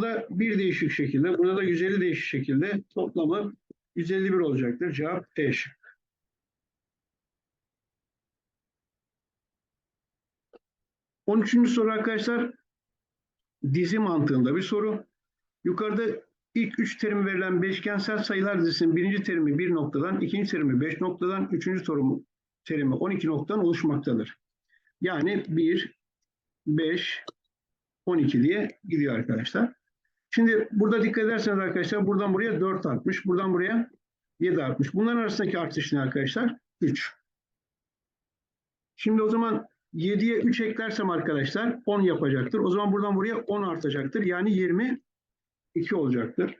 burada bir değişik şekilde, burada da 150 değişik şekilde toplamı 151 olacaktır. Cevap E şıkkı. On üçüncü soru arkadaşlar dizi mantığında bir soru. Yukarıda ilk üç terim verilen beşgensel sayılar dizisinin birinci terimi bir noktadan, ikinci terimi beş noktadan, üçüncü soru terimi 12 noktadan oluşmaktadır. Yani 1, 5, 12 diye gidiyor arkadaşlar. Şimdi burada dikkat ederseniz arkadaşlar buradan buraya 4 artmış, buradan buraya 7 artmış. Bunların arasındaki artış ne arkadaşlar? 3. Şimdi o zaman 7'ye 3 eklersem arkadaşlar 10 yapacaktır. O zaman buradan buraya 10 artacaktır. Yani 22 olacaktır.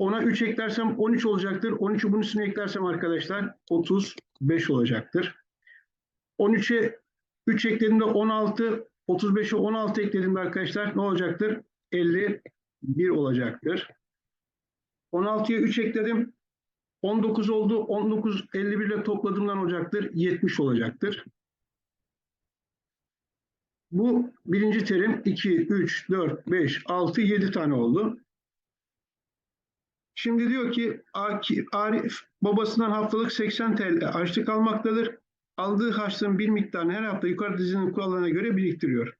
10'a 3 eklersem 13 olacaktır. 13'ü bunun üstüne eklersem arkadaşlar 35 olacaktır. 13'e 3 eklediğimde 16, 35'e 16 eklediğimde arkadaşlar ne olacaktır? 51 olacaktır. 16'ya 3 ekledim. 19 oldu. 19 51 ile topladığımdan olacaktır. 70 olacaktır. Bu birinci terim 2, 3, 4, 5, 6, 7 tane oldu. Şimdi diyor ki Arif babasından haftalık 80 TL harçlık almaktadır. Aldığı harçlığın bir miktarını her hafta yukarı dizinin kurallarına göre biriktiriyor.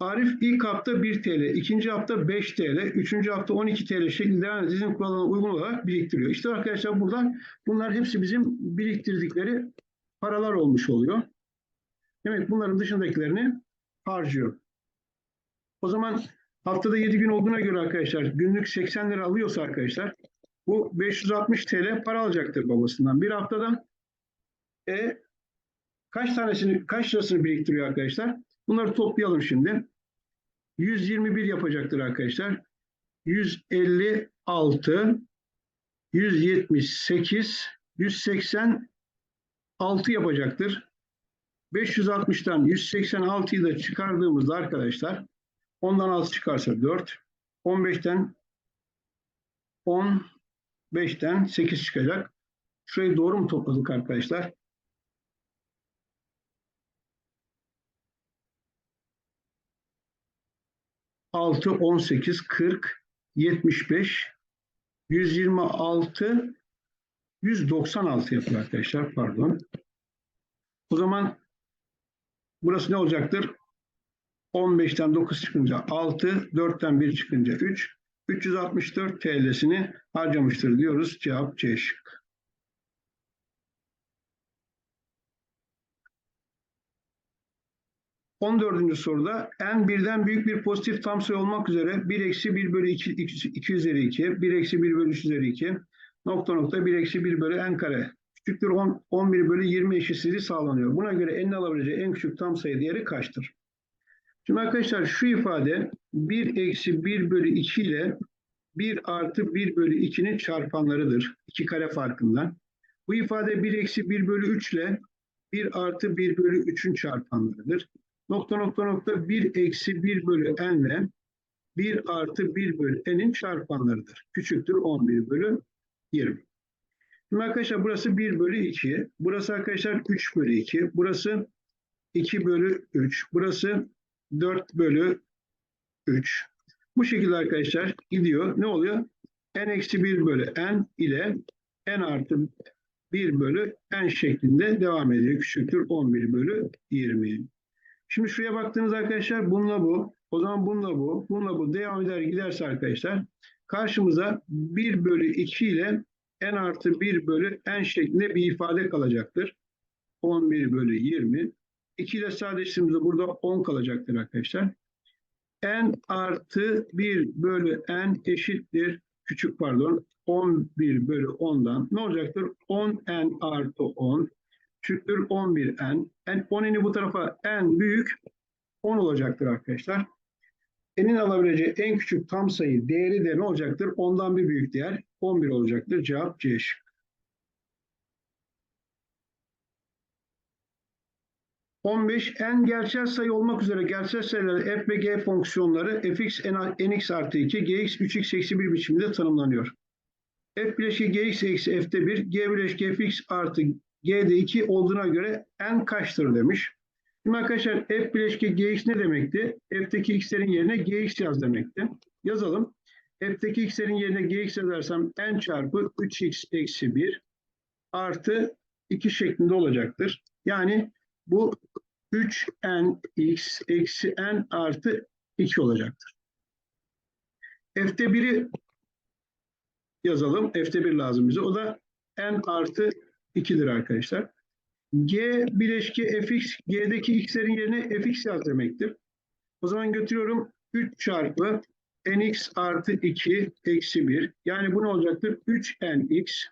Arif ilk hafta 1 TL, ikinci hafta 5 TL, üçüncü hafta 12 TL şeklinde eden dizinin kurallarına uygun olarak biriktiriyor. İşte arkadaşlar burada bunlar hepsi bizim biriktirdikleri paralar olmuş oluyor. Demek bunların dışındakilerini harcıyor. O zaman haftada 7 gün olduğuna göre arkadaşlar günlük 80 lira alıyorsa arkadaşlar bu 560 TL para alacaktır babasından bir haftada. E kaç tanesini kaç lirasını biriktiriyor arkadaşlar? Bunları toplayalım şimdi. 121 yapacaktır arkadaşlar. 156 178 186 yapacaktır. 560'tan 186'yı da çıkardığımızda arkadaşlar ondan 6 çıkarsa 4, 15'ten 10, 5'ten 8 çıkacak. Şurayı doğru mu topladık arkadaşlar? 6, 18, 40, 75, 126, 196 yapıyor arkadaşlar. Pardon. O zaman burası ne olacaktır? 15'ten 9 çıkınca 6, 4'ten 1 çıkınca 3, 364 TL'sini harcamıştır diyoruz. Cevap C şıkkı. 14. soruda n birden büyük bir pozitif tam sayı olmak üzere 1 eksi 1 bölü 2, 2 üzeri 2, 1 eksi 1 bölü 3 üzeri 2, nokta nokta 1 eksi 1 bölü n kare küçüktür 10, 11 bölü 20 eşitsizliği sağlanıyor. Buna göre n'in alabileceği en küçük tam sayı değeri kaçtır? Şimdi arkadaşlar şu ifade 1 eksi 1 bölü 2 ile 1 artı 1 bölü 2'nin çarpanlarıdır. 2 kare farkından. Bu ifade 1 eksi 1 bölü 3 ile 1 artı 1 bölü 3'ün çarpanlarıdır. Nokta nokta nokta 1 eksi 1 bölü n ile 1 artı 1 bölü n'in çarpanlarıdır. Küçüktür 11 bölü 20. Şimdi arkadaşlar burası 1 bölü 2. Burası arkadaşlar 3 bölü 2. Burası 2 bölü 3. Burası 4 bölü 3. Bu şekilde arkadaşlar gidiyor. Ne oluyor? n eksi 1 bölü n ile n artı 1 bölü n şeklinde devam ediyor. Küçüktür 11 bölü 20. Şimdi şuraya baktığınız arkadaşlar bununla bu. O zaman bununla bu. Bununla bu devam eder giderse arkadaşlar karşımıza 1 bölü 2 ile n artı 1 bölü n şeklinde bir ifade kalacaktır. 11 bölü 20. 2 ile sadeleştirdiğimizde burada 10 kalacaktır arkadaşlar. n artı 1 bölü n eşittir. Küçük pardon. 11 bölü 10'dan ne olacaktır? 10n artı 10 küçüktür 11n. n 10'ini bu tarafa n büyük 10 olacaktır arkadaşlar. n'in alabileceği en küçük tam sayı değeri de ne olacaktır? 10'dan bir büyük değer 11 olacaktır. Cevap C şıkkı. 15 n gerçel sayı olmak üzere gerçel sayıları f ve g fonksiyonları fx nx artı 2 gx 3x eksi 1 biçiminde tanımlanıyor. f bileşki gx eksi f'te 1 g bileşki fx artı g'de 2 olduğuna göre n kaçtır demiş. Şimdi arkadaşlar f bileşke gx ne demekti? F'teki x'lerin yerine gx yaz demekti. Yazalım. F'teki x'lerin yerine gx yazarsam n çarpı 3x eksi 1 artı 2 şeklinde olacaktır. Yani bu 3nx eksi n artı 2 olacaktır. F'te 1'i yazalım. F'te 1 lazım bize. O da n artı 2'dir arkadaşlar. G bileşke fx, G'deki x'lerin yerine fx yaz demektir. O zaman götürüyorum 3 çarpı nx artı 2 eksi 1. Yani bu ne olacaktır? 3nx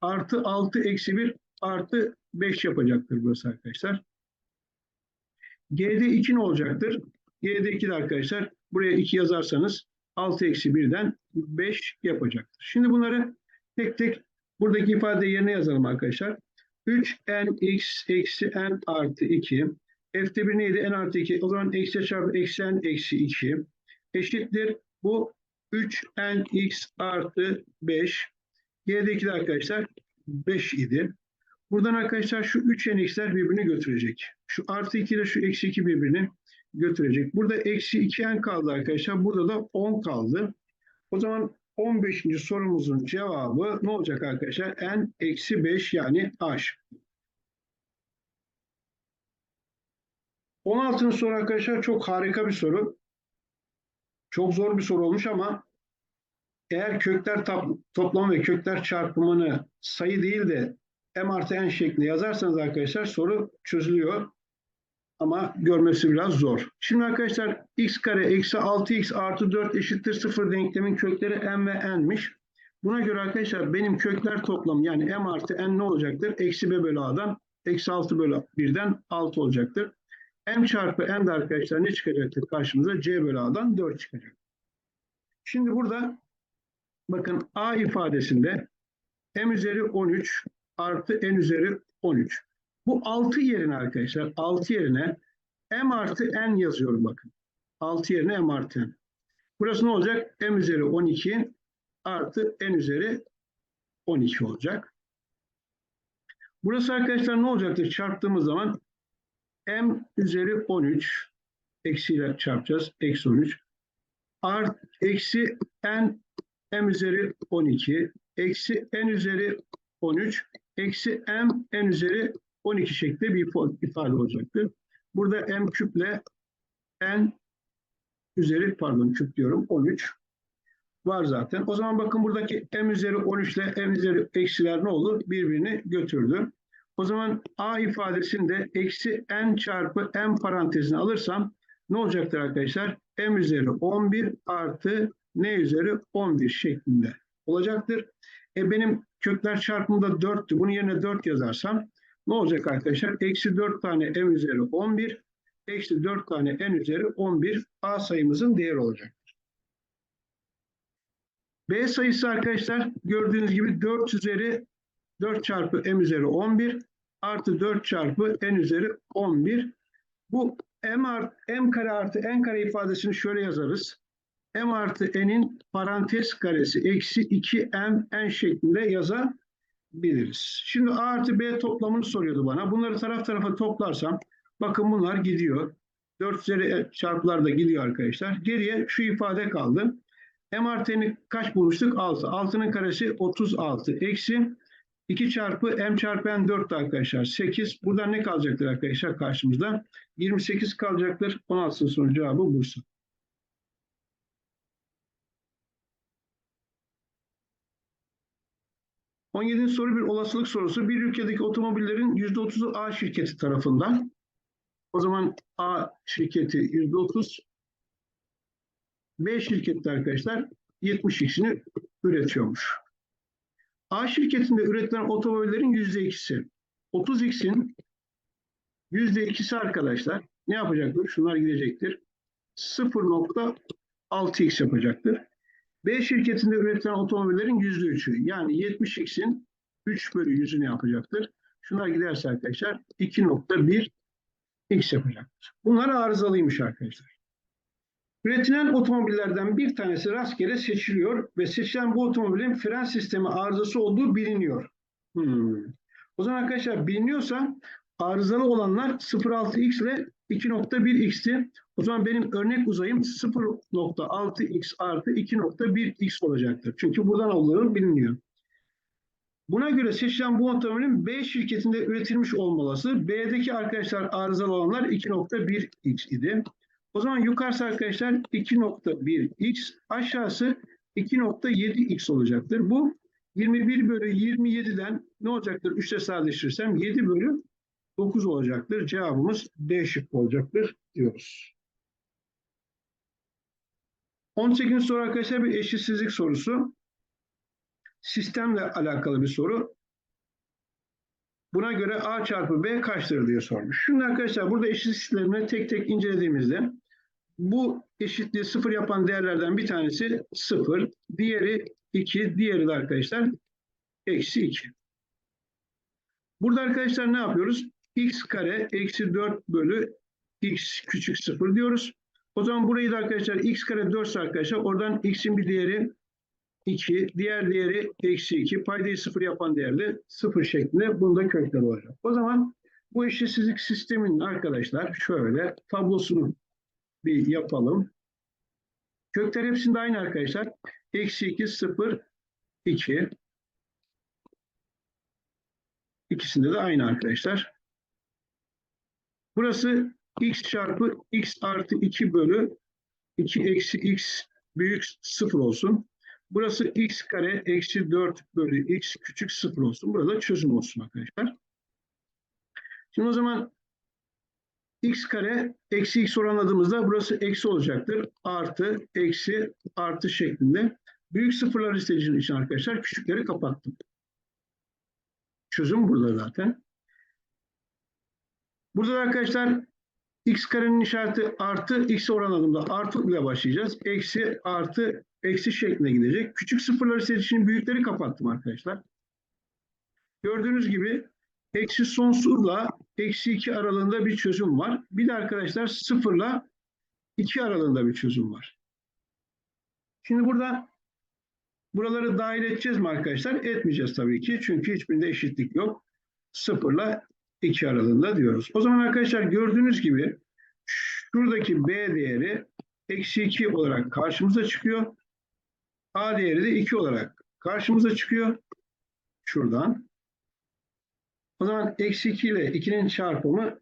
artı 6 eksi 1 artı 5 yapacaktır burası arkadaşlar. G'de 2 ne olacaktır? G'de 2 de arkadaşlar buraya 2 yazarsanız 6 eksi 1'den 5 yapacaktır. Şimdi bunları tek tek buradaki ifade yerine yazalım arkadaşlar. 3nx eksi n artı 2. F'te 1 neydi? n artı 2. O zaman eksi çarpı eksi n eksi 2 eşittir. Bu 3nx artı 5. Y'deki de arkadaşlar 5 idi. Buradan arkadaşlar şu 3nx'ler birbirini götürecek. Şu artı 2 ile şu eksi 2 birbirini götürecek. Burada eksi 2n kaldı arkadaşlar. Burada da 10 kaldı. O zaman 15. sorumuzun cevabı ne olacak arkadaşlar? n eksi 5 yani h. 16. soru arkadaşlar çok harika bir soru. Çok zor bir soru olmuş ama eğer kökler toplamı ve kökler çarpımını sayı değil de m artı n şeklinde yazarsanız arkadaşlar soru çözülüyor. Ama görmesi biraz zor. Şimdi arkadaşlar x kare eksi 6x artı 4 eşittir 0 denklemin kökleri m ve n'miş. Buna göre arkadaşlar benim kökler toplamı yani m artı n ne olacaktır? Eksi b bölü a'dan eksi 6 bölü 1'den 6 olacaktır. m çarpı n de arkadaşlar ne çıkacaktır karşımıza? c bölü a'dan 4 çıkacak. Şimdi burada bakın a ifadesinde m üzeri 13 artı n üzeri 13. Bu 6 yerine arkadaşlar 6 yerine m artı n yazıyorum bakın. 6 yerine m artı n. Burası ne olacak? m üzeri 12 artı n üzeri 12 olacak. Burası arkadaşlar ne olacaktır? Çarptığımız zaman m üzeri 13 eksiyle çarpacağız. Eksi 13. Art, eksi n m üzeri 12 eksi n üzeri 13 eksi m n üzeri 12 şeklinde bir ifade olacaktır. Burada m küple n üzeri pardon küp diyorum 13 var zaten. O zaman bakın buradaki m üzeri 13 ile m üzeri eksiler ne olur? Birbirini götürdü. O zaman a ifadesinde eksi n çarpı m parantezini alırsam ne olacaktır arkadaşlar? m üzeri 11 artı n üzeri 11 şeklinde olacaktır. E benim kökler çarpımında 4'tü. Bunun yerine 4 yazarsam ne olacak arkadaşlar? Eksi 4 tane m üzeri 11, eksi 4 tane n üzeri 11 a sayımızın değeri olacaktır. B sayısı arkadaşlar gördüğünüz gibi 4 üzeri 4 çarpı m üzeri 11 artı 4 çarpı n üzeri 11. Bu m, art, m kare artı n kare ifadesini şöyle yazarız. m artı n'in parantez karesi eksi 2 m n şeklinde yazabiliriz. Şimdi a artı b toplamını soruyordu bana. Bunları taraf tarafa toplarsam bakın bunlar gidiyor. 4 üzeri çarpılar da gidiyor arkadaşlar. Geriye şu ifade kaldı. m artı n'i kaç bulmuştuk? 6. 6'nın karesi 36. Eksi 2 çarpı m çarpı n 4 arkadaşlar. 8. Buradan ne kalacaktır arkadaşlar karşımızda? 28 kalacaktır. 16 sorunun cevabı Bursa. On yedinci soru bir olasılık sorusu. Bir ülkedeki otomobillerin yüzde otuzu A şirketi tarafından. O zaman A şirketi yüzde otuz. B şirketi arkadaşlar 70x'ini üretiyormuş. A şirketinde üretilen otomobillerin yüzde ikisi. 30x'in yüzde ikisi arkadaşlar ne yapacaktır? Şunlar gidecektir. 0.6x yapacaktır. B şirketinde üretilen otomobillerin yüzde üçü. Yani 70x'in 3 bölü 100'ünü yapacaktır. Şunlar giderse arkadaşlar 2.1 x yapacaktır. Bunlar arızalıymış arkadaşlar. Üretilen otomobillerden bir tanesi rastgele seçiliyor ve seçilen bu otomobilin fren sistemi arızası olduğu biliniyor. Hmm. O zaman arkadaşlar biliniyorsa arızalı olanlar 0.6x ile 2.1x'ti. O zaman benim örnek uzayım 0.6x artı 2.1x olacaktır. Çünkü buradan olduğu biliniyor. Buna göre seçilen bu otomobilin B şirketinde üretilmiş olmalısı. B'deki arkadaşlar arızalı olanlar 2.1x idi. O zaman yukarısı arkadaşlar 2.1x, aşağısı 2.7x olacaktır. Bu 21 bölü 27'den ne olacaktır? 3 ile sadeleştirirsem 7 bölü 9 olacaktır. Cevabımız D şıkkı olacaktır diyoruz. 18. soru arkadaşlar bir eşitsizlik sorusu. Sistemle alakalı bir soru. Buna göre A çarpı B kaçtır diye sormuş. Şimdi arkadaşlar burada eşitsizliklerini tek tek incelediğimizde bu eşitliği sıfır yapan değerlerden bir tanesi sıfır, diğeri 2, diğeri de arkadaşlar eksi 2. Burada arkadaşlar ne yapıyoruz? X kare eksi 4 bölü x küçük 0 diyoruz. O zaman burayı da arkadaşlar x kare 4 ise arkadaşlar oradan x'in bir değeri 2, diğer değeri eksi 2. Paydayı 0 yapan değerli 0 şeklinde bunda kökler olacak. O zaman bu eşitsizlik sisteminin arkadaşlar şöyle tablosunu bir yapalım. Kökler hepsinde aynı arkadaşlar. Eksi 2, 0, 2. İkisinde de aynı arkadaşlar. Burası x çarpı x artı 2 bölü 2 eksi x büyük 0 olsun. Burası x kare eksi 4 bölü x küçük 0 olsun. Burada çözüm olsun arkadaşlar. Şimdi o zaman x kare eksi x oranladığımızda burası eksi olacaktır. Artı, eksi, artı şeklinde. Büyük sıfırlar istediğim için arkadaşlar küçükleri kapattım. Çözüm burada zaten. Burada da arkadaşlar x karenin işareti artı x oranladığımda artı ile başlayacağız. Eksi, artı, eksi şeklinde gidecek. Küçük sıfırlar istediğim için büyükleri kapattım arkadaşlar. Gördüğünüz gibi eksi sonsuzla eksi 2 aralığında bir çözüm var. Bir de arkadaşlar sıfırla 2 aralığında bir çözüm var. Şimdi burada buraları dahil edeceğiz mi arkadaşlar? Etmeyeceğiz tabii ki. Çünkü hiçbirinde eşitlik yok. Sıfırla 2 aralığında diyoruz. O zaman arkadaşlar gördüğünüz gibi şuradaki B değeri eksi 2 olarak karşımıza çıkıyor. A değeri de 2 olarak karşımıza çıkıyor. Şuradan. O zaman eksi 2 ile 2'nin çarpımı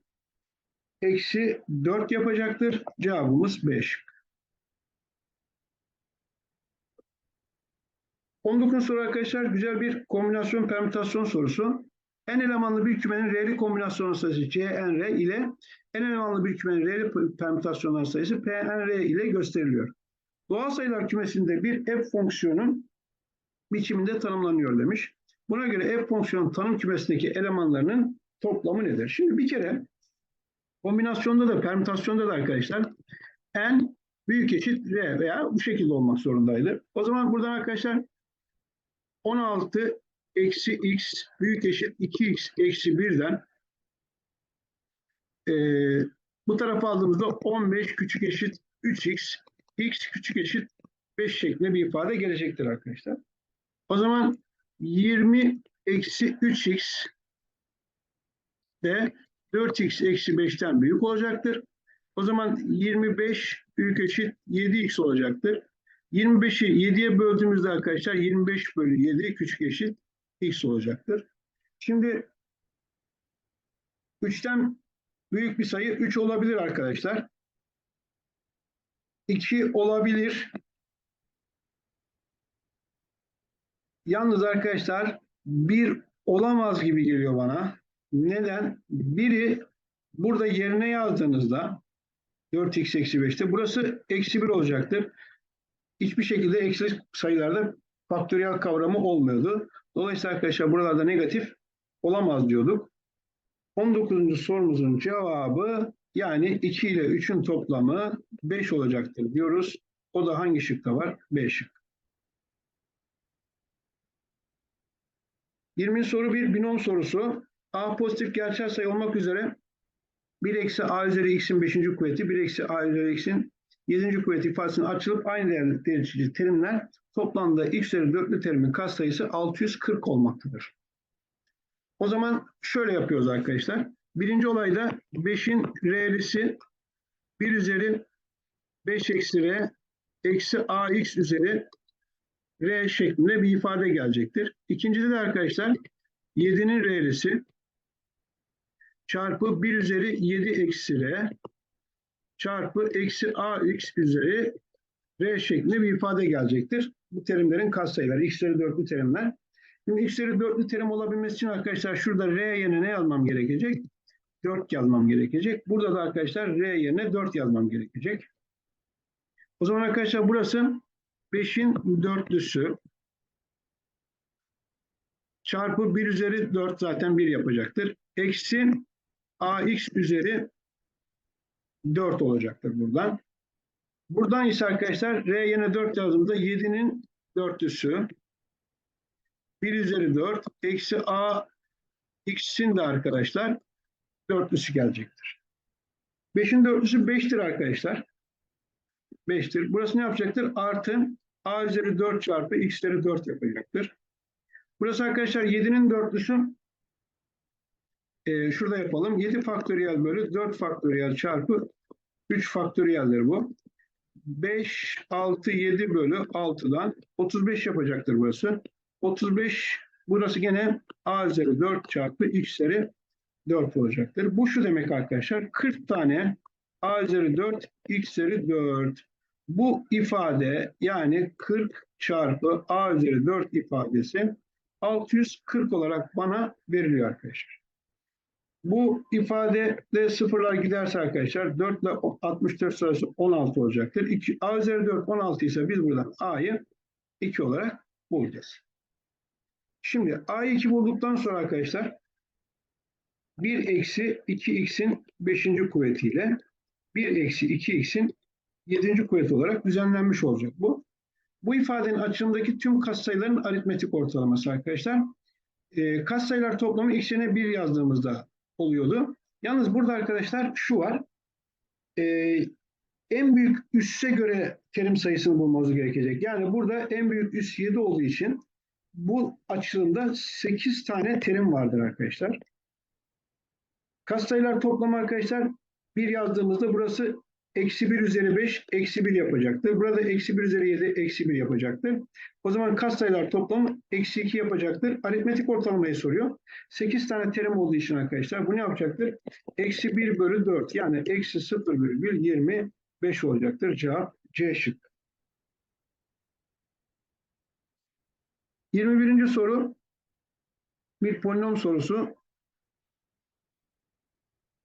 eksi 4 yapacaktır. Cevabımız 5. 19 soru arkadaşlar güzel bir kombinasyon permütasyon sorusu. En elemanlı bir kümenin r'li kombinasyon sayısı cnr ile en elemanlı bir kümenin r'li permütasyonlar sayısı pnr ile gösteriliyor. Doğal sayılar kümesinde bir f fonksiyonun biçiminde tanımlanıyor demiş. Buna göre f fonksiyonun tanım kümesindeki elemanlarının toplamı nedir? Şimdi bir kere kombinasyonda da permütasyonda da arkadaşlar n büyük eşit r veya bu şekilde olmak zorundaydı. O zaman buradan arkadaşlar 16 eksi x büyük eşit 2x eksi 1'den e, bu tarafa aldığımızda 15 küçük eşit 3x x küçük eşit 5 şeklinde bir ifade gelecektir arkadaşlar. O zaman 20 eksi 3x de 4x eksi 5'ten büyük olacaktır. O zaman 25 büyük eşit 7x olacaktır. 25'i 7'ye böldüğümüzde arkadaşlar 25 bölü 7 küçük eşit x olacaktır. Şimdi 3'ten büyük bir sayı 3 olabilir arkadaşlar. 2 olabilir. Yalnız arkadaşlar bir olamaz gibi geliyor bana. Neden? Biri burada yerine yazdığınızda 4x eksi 5'te burası eksi 1 olacaktır. Hiçbir şekilde eksi sayılarda faktöriyel kavramı olmuyordu. Dolayısıyla arkadaşlar buralarda negatif olamaz diyorduk. 19. sorumuzun cevabı yani 2 ile 3'ün toplamı 5 olacaktır diyoruz. O da hangi şıkta var? B şık. 20. soru bir binom sorusu. A pozitif gerçel sayı olmak üzere 1 eksi a üzeri x'in 5. kuvveti 1 eksi a üzeri x'in 7. kuvveti ifadesinin açılıp aynı değerli dereceli terimler toplamda x üzeri 4'lü terimin katsayısı 640 olmaktadır. O zaman şöyle yapıyoruz arkadaşlar. Birinci olayda 5'in R'lisi 1 üzeri 5 eksi R eksi AX üzeri R şeklinde bir ifade gelecektir. İkincide de arkadaşlar 7'nin R'lisi çarpı 1 üzeri 7 eksi R çarpı eksi AX üzeri R şeklinde bir ifade gelecektir. Bu terimlerin katsayıları. X'leri dörtlü terimler. Şimdi X'leri dörtlü terim olabilmesi için arkadaşlar şurada R yerine ne yazmam gerekecek? 4 yazmam gerekecek. Burada da arkadaşlar R yerine 4 yazmam gerekecek. O zaman arkadaşlar burası 5'in dörtlüsü çarpı 1 üzeri 4 zaten 1 yapacaktır. Eksi AX üzeri 4 olacaktır buradan. Buradan ise arkadaşlar R yerine 4 yazdığımızda 7'nin dörtlüsü 1 üzeri 4 eksi A x'in de arkadaşlar dörtlüsü gelecektir. 5'in dörtlüsü 5'tir arkadaşlar. 5'tir. Burası ne yapacaktır? Artı A üzeri 4 çarpı x üzeri 4 yapacaktır. Burası arkadaşlar 7'nin dörtlüsü e, şurada yapalım. 7 faktöriyel bölü 4 faktöriyel çarpı 3 faktöriyeldir bu. 5, 6, 7 bölü 6'dan 35 yapacaktır burası. 35 burası gene a üzeri 4 çarpı x üzeri 4 olacaktır. Bu şu demek arkadaşlar 40 tane a üzeri 4 x üzeri 4. Bu ifade yani 40 çarpı a üzeri 4 ifadesi 640 olarak bana veriliyor arkadaşlar. Bu ifadede sıfırlar giderse arkadaşlar 4 ile 64 sırası 16 olacaktır. 2, a üzeri 4 16 ise biz buradan a'yı 2 olarak bulacağız. Şimdi a'yı 2 bulduktan sonra arkadaşlar 1 eksi 2x'in 5. kuvvetiyle 1 eksi 2x'in 7. kuvveti olarak düzenlenmiş olacak bu. Bu ifadenin açımındaki tüm katsayıların aritmetik ortalaması arkadaşlar. E, katsayılar toplamı x yerine 1 yazdığımızda oluyordu. Yalnız burada arkadaşlar şu var. E, en büyük üsse göre terim sayısını bulmamız gerekecek. Yani burada en büyük üs 7 olduğu için bu açılımda 8 tane terim vardır arkadaşlar. Katsayılar toplamı arkadaşlar 1 yazdığımızda burası eksi 1 üzeri 5 eksi 1 yapacaktır. Burada eksi 1 üzeri 7 eksi 1 yapacaktır. O zaman katsayılar toplamı eksi 2 yapacaktır. Aritmetik ortalamayı soruyor. 8 tane terim olduğu için arkadaşlar bu ne yapacaktır? Eksi 1 bölü 4 yani eksi 0,25 olacaktır. Cevap C şık. 21. soru bir polinom sorusu.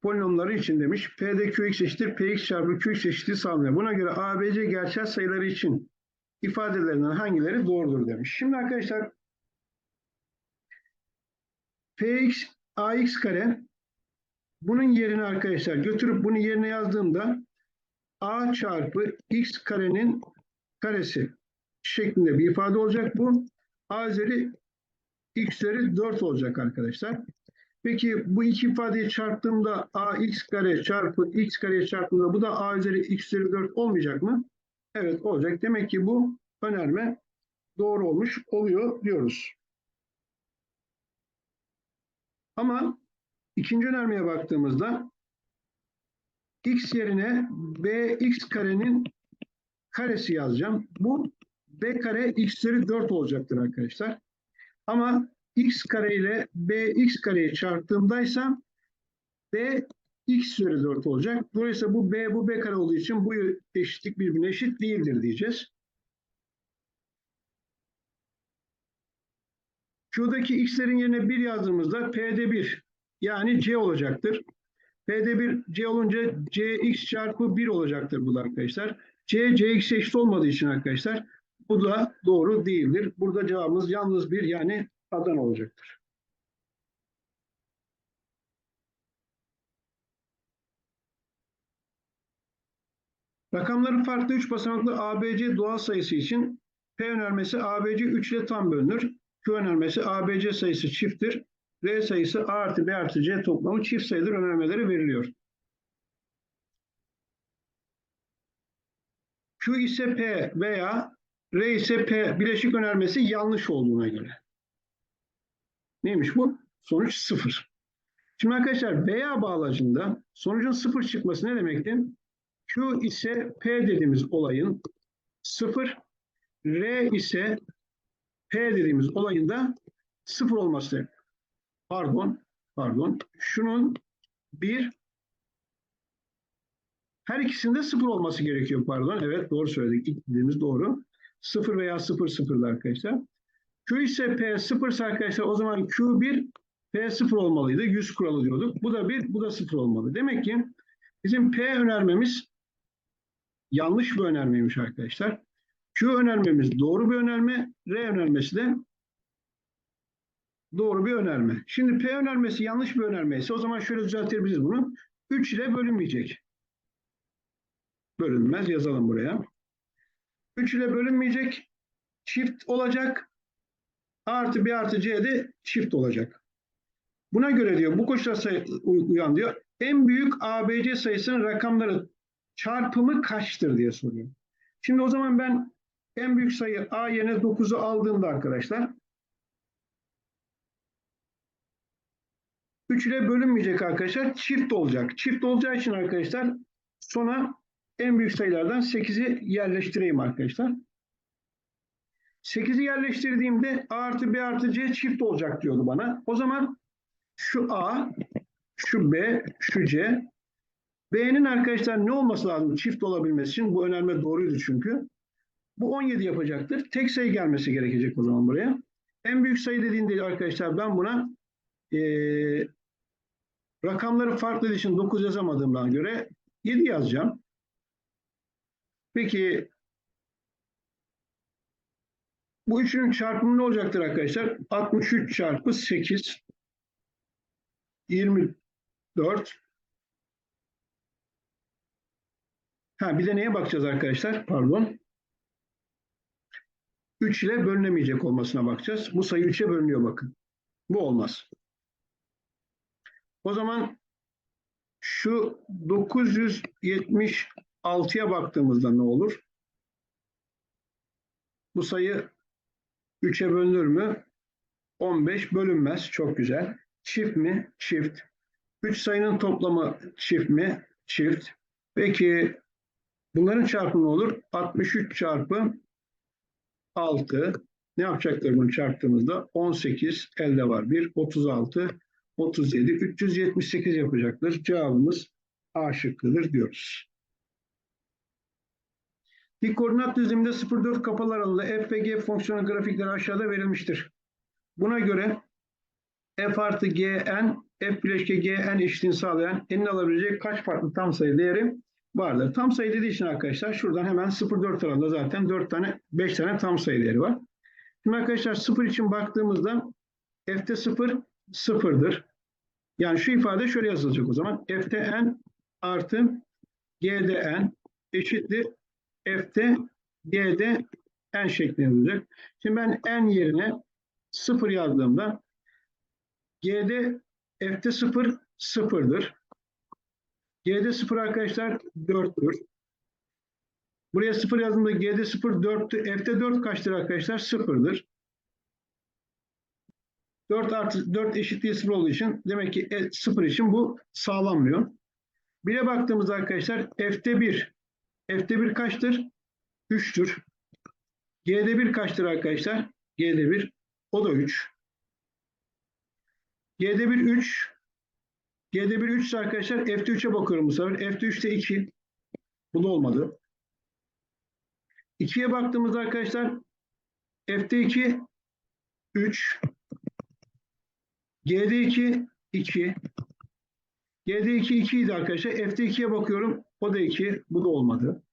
Polinomları için demiş. P'de Qx eşittir Px çarpı Qx eşittir sağlanıyor. Buna göre ABC gerçel sayıları için ifadelerinden hangileri doğrudur demiş. Şimdi arkadaşlar Px Ax kare bunun yerine arkadaşlar götürüp bunu yerine yazdığımda A çarpı X karenin karesi şeklinde bir ifade olacak bu. A üzeri X üzeri 4 olacak arkadaşlar. Peki bu iki ifadeyi çarptığımda ax kare çarpı x kare çarptığımda bu da a üzeri x üzeri 4 olmayacak mı? Evet olacak. Demek ki bu önerme doğru olmuş oluyor diyoruz. Ama ikinci önermeye baktığımızda x yerine bx karenin karesi yazacağım. Bu b kare x üzeri 4 olacaktır arkadaşlar. Ama x kare ile bx kareyi çarptığımdaysa b x üzeri 4 olacak. Dolayısıyla bu b bu b kare olduğu için bu eşitlik birbirine eşit değildir diyeceğiz. Q'daki x'lerin yerine 1 yazdığımızda p'de 1 yani c olacaktır. P'de 1 c olunca cx çarpı 1 olacaktır bu da arkadaşlar. c cx eşit olmadığı için arkadaşlar bu da doğru değildir. Burada cevabımız yalnız bir yani Adana olacaktır. Rakamları farklı 3 basamaklı ABC doğal sayısı için P önermesi ABC 3 ile tam bölünür. Q önermesi ABC sayısı çifttir. R sayısı A artı B artı C toplamı çift sayıdır önermeleri veriliyor. Q ise P veya R ise P bileşik önermesi yanlış olduğuna göre. Neymiş bu? Sonuç sıfır. Şimdi arkadaşlar veya bağlacında sonucun sıfır çıkması ne demekti? Q ise P dediğimiz olayın sıfır, R ise P dediğimiz olayın da sıfır olması. Pardon, pardon. Şunun bir, her ikisinde sıfır olması gerekiyor pardon. Evet doğru söyledik. İlk dediğimiz doğru. Sıfır veya sıfır sıfırdı arkadaşlar. Q ise P sıfırsa arkadaşlar o zaman Q1 P sıfır olmalıydı. 100 kuralı diyorduk. Bu da bir, bu da sıfır olmalı. Demek ki bizim P önermemiz yanlış bir önermeymiş arkadaşlar. Q önermemiz doğru bir önerme, R önermesi de doğru bir önerme. Şimdi P önermesi yanlış bir önerme ise o zaman şöyle düzeltebiliriz bunu. 3 ile bölünmeyecek. Bölünmez yazalım buraya. 3 ile bölünmeyecek. Çift olacak. Artı bir artı C de çift olacak. Buna göre diyor bu koşula uyan diyor. En büyük ABC sayısının rakamları çarpımı kaçtır diye soruyor. Şimdi o zaman ben en büyük sayı A yerine 9'u aldığımda arkadaşlar 3 ile bölünmeyecek arkadaşlar. Çift olacak. Çift olacağı için arkadaşlar sona en büyük sayılardan 8'i yerleştireyim arkadaşlar. 8'i yerleştirdiğimde A artı B artı C çift olacak diyordu bana. O zaman şu A, şu B, şu C. B'nin arkadaşlar ne olması lazım çift olabilmesi için? Bu önerme doğruydu çünkü. Bu 17 yapacaktır. Tek sayı gelmesi gerekecek o zaman buraya. En büyük sayı dediğinde arkadaşlar ben buna eee rakamları farklı için 9 yazamadığımdan göre 7 yazacağım. Peki bu üçünün çarpımı ne olacaktır arkadaşlar? 63 çarpı 8 24 Ha bir de neye bakacağız arkadaşlar? Pardon. 3 ile bölünemeyecek olmasına bakacağız. Bu sayı 3'e bölünüyor bakın. Bu olmaz. O zaman şu 976'ya baktığımızda ne olur? Bu sayı 3'e bölünür mü? 15 bölünmez. Çok güzel. Çift mi? Çift. 3 sayının toplamı çift mi? Çift. Peki bunların çarpımı ne olur? 63 çarpı 6. Ne yapacaktır bunu çarptığımızda? 18 elde var. 1, 36, 37, 378 yapacaktır. Cevabımız A şıkkıdır diyoruz. Dik koordinat düzleminde 0-4 kapalı aralığında f ve g fonksiyonu grafikleri aşağıda verilmiştir. Buna göre f artı gn, f bileşke gn eşitliğini sağlayan n'in alabileceği kaç farklı tam sayı değeri vardır? Tam sayı dediği için arkadaşlar şuradan hemen 0-4 aralığında zaten 4 tane 5 tane tam sayı değeri var. Şimdi arkadaşlar 0 için baktığımızda f'te 0 sıfırdır. Yani şu ifade şöyle yazılacak o zaman. f'te n artı g'de n eşittir f'te g'de n şeklinde yazacak. Şimdi ben n yerine 0 yazdığımda g'de f'te 0 sıfırdır. G'de 0 arkadaşlar 4'tür. Buraya 0 yazdığımda G'de 0 4'tü. F'te 4 kaçtır arkadaşlar? 0'dır. 4 artı 4 eşitliği 0 olduğu için demek ki 0 için bu sağlanmıyor. 1'e baktığımızda arkadaşlar F'te 1. F'te 1 kaçtır? 3'tür. G'de 1 kaçtır arkadaşlar? G'de 1. O da 3. G'de 1 3. G'de 1 3 ise arkadaşlar F'te 3'e bakıyorum bu sefer. F'te 3'te 2. Bu da olmadı. 2'ye baktığımızda arkadaşlar F'te 2 3 G'de 2 2 G'de 2 2 idi arkadaşlar. F'te 2'ye bakıyorum. O da 2. Bu da olmadı.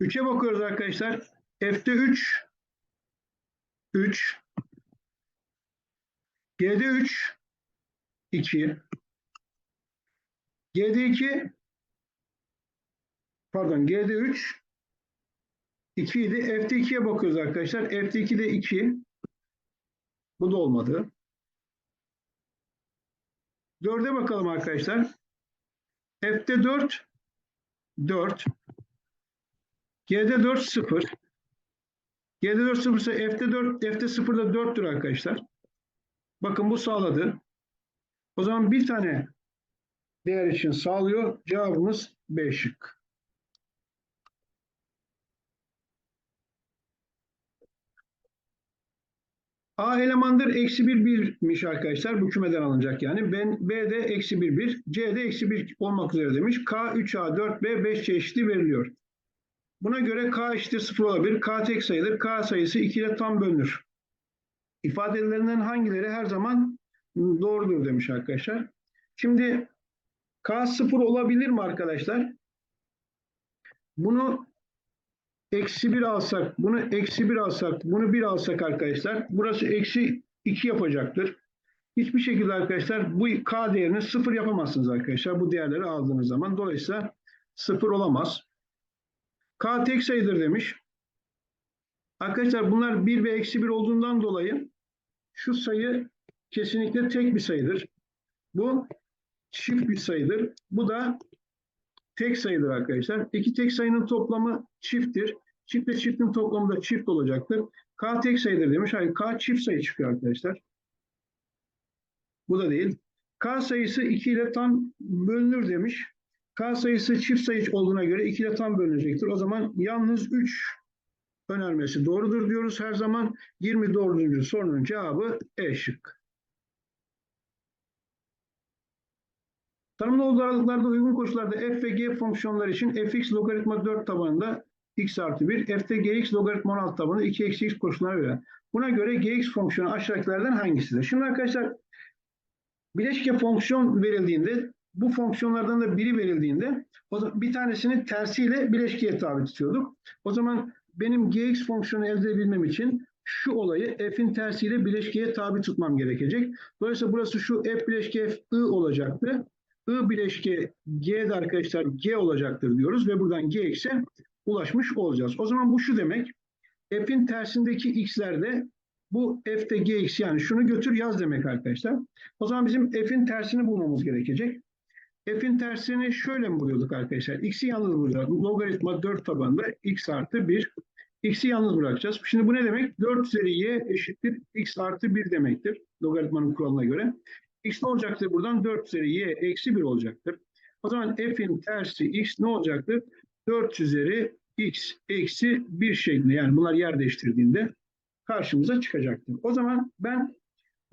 3'e bakıyoruz arkadaşlar. F'te 3 3 G'de 3 2 G'de 2 pardon G'de 3 2 idi. F'de 2'ye bakıyoruz arkadaşlar. F'de 2'de 2 bu da olmadı. 4'e bakalım arkadaşlar. F'de 4 4 G'de 4 0 G'de 4 0 ise F'de 4 F'de 0 da 4'tür arkadaşlar. Bakın bu sağladı. O zaman bir tane değer için sağlıyor. Cevabımız B şık. A elemandır eksi 1 birmiş arkadaşlar. Bu kümeden alınacak yani. Ben, B de eksi 1 1. C de eksi 1 olmak üzere demiş. K 3A 4B 5 çeşitli veriliyor. Buna göre K eşittir 0 olabilir. K tek sayıdır. K sayısı 2 ile tam bölünür. İfadelerinden hangileri her zaman doğrudur demiş arkadaşlar. Şimdi K 0 olabilir mi arkadaşlar? Bunu eksi 1 alsak, bunu eksi 1 alsak, bunu 1 alsak arkadaşlar, burası eksi 2 yapacaktır. Hiçbir şekilde arkadaşlar bu k değerini 0 yapamazsınız arkadaşlar. Bu değerleri aldığınız zaman. Dolayısıyla 0 olamaz. K tek sayıdır demiş. Arkadaşlar bunlar 1 ve eksi 1 olduğundan dolayı şu sayı kesinlikle tek bir sayıdır. Bu çift bir sayıdır. Bu da tek sayıdır arkadaşlar. İki tek sayının toplamı çifttir. Çift ile çiftin toplamı da çift olacaktır. K tek sayıdır demiş. Hayır K çift sayı çıkıyor arkadaşlar. Bu da değil. K sayısı 2 ile tam bölünür demiş. K sayısı çift sayı olduğuna göre 2 ile tam bölünecektir. O zaman yalnız 3 önermesi doğrudur diyoruz her zaman. 24. sorunun cevabı E şık. Tanımlı olduğu aralıklarda uygun koşullarda f ve g fonksiyonları için fx logaritma 4 tabanında x artı 1, f'de gx logaritma 16 tabanında 2 eksi x koşulları göre. Buna göre gx fonksiyonu aşağıdakilerden hangisidir? Şimdi arkadaşlar bileşke fonksiyon verildiğinde bu fonksiyonlardan da biri verildiğinde o zaman bir tanesini tersiyle bileşkeye tabi tutuyorduk. O zaman benim gx fonksiyonu elde edebilmem için şu olayı f'in tersiyle bileşkeye tabi tutmam gerekecek. Dolayısıyla burası şu f bileşke f i olacaktı. I bileşke G'de arkadaşlar G olacaktır diyoruz ve buradan Gx'e ulaşmış olacağız. O zaman bu şu demek. F'in tersindeki x'lerde bu f'te gx yani şunu götür yaz demek arkadaşlar. O zaman bizim f'in tersini bulmamız gerekecek. F'in tersini şöyle mi buluyorduk arkadaşlar? X'i yalnız bulacağız. Logaritma 4 tabanında x artı 1. X'i yalnız bırakacağız. Şimdi bu ne demek? 4 üzeri y eşittir x artı 1 demektir. Logaritmanın kuralına göre. X ne olacaktır buradan? 4 üzeri y eksi 1 olacaktır. O zaman f'in tersi x ne olacaktır? 4 üzeri x eksi 1 şeklinde yani bunlar yer değiştirdiğinde karşımıza çıkacaktır. O zaman ben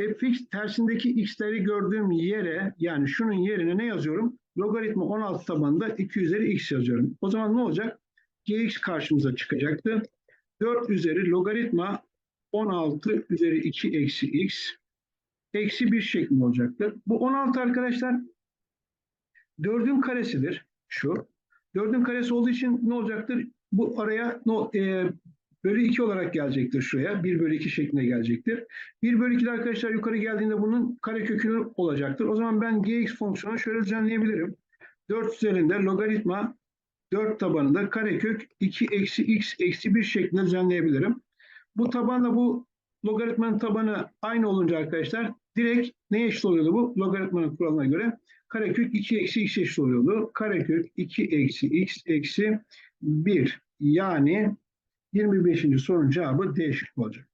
fx tersindeki x'leri gördüğüm yere yani şunun yerine ne yazıyorum? Logaritma 16 tabanında 2 üzeri x yazıyorum. O zaman ne olacak? gx karşımıza çıkacaktı. 4 üzeri logaritma 16 üzeri 2 eksi x eksi 1 şeklinde olacaktır. Bu 16 arkadaşlar 4'ün karesidir. Şu. 4'ün karesi olduğu için ne olacaktır? Bu araya no, e, bölü 2 olarak gelecektir şuraya. 1 bölü 2 şeklinde gelecektir. 1 bölü 2 arkadaşlar yukarı geldiğinde bunun kare kökünü olacaktır. O zaman ben gx fonksiyonu şöyle düzenleyebilirim. 4 üzerinde logaritma 4 tabanında karekök 2 eksi x eksi 1 şeklinde düzenleyebilirim. Bu tabanla bu logaritmanın tabanı aynı olunca arkadaşlar direkt neye eşit oluyordu bu? Logaritmanın kuralına göre karekök 2 eksi x eşit oluyordu. Karekök 2 eksi x eksi 1 yani 25. sorunun cevabı D olacak.